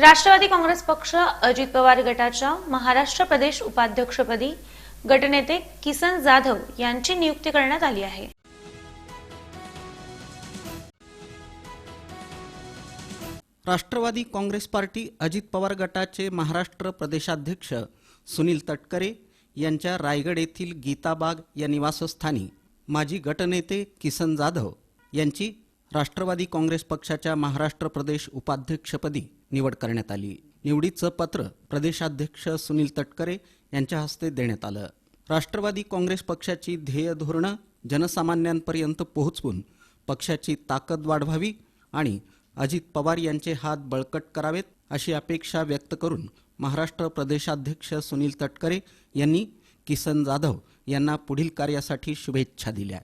राष्ट्रवादी काँग्रेस पक्ष अजित पवार गटाच्या महाराष्ट्र प्रदेश उपाध्यक्षपदी गटनेते किसन जाधव यांची नियुक्ती करण्यात आली आहे. राष्ट्रवादी काँग्रेस पार्टी अजित पवार गटाचे महाराष्ट्र प्रदेशाध्यक्ष सुनील तटकरे यांच्या रायगड येथील गीताबाग या निवासस्थानी माजी गटनेते किसन जाधव यांची राष्ट्रवादी काँग्रेस पक्षाच्या महाराष्ट्र प्रदेश उपाध्यक्षपदी निवड करण्यात आली. निवडीचं पत्र प्रदेशाध्यक्ष सुनील तटकरे यांच्या हस्ते देण्यात आलं. राष्ट्रवादी काँग्रेस पक्षाची ध्येय धोरणं जनसामान्यांपर्यंत पोहोचवून पक्षाची ताकद वाढवावी आणि अजित पवार यांचे हात बळकट करावेत अशी अपेक्षा व्यक्त करून महाराष्ट्र प्रदेशाध्यक्ष सुनील तटकरे यांनी किसन जाधव यांना पुढील कार्यासाठी शुभेच्छा दिल्या.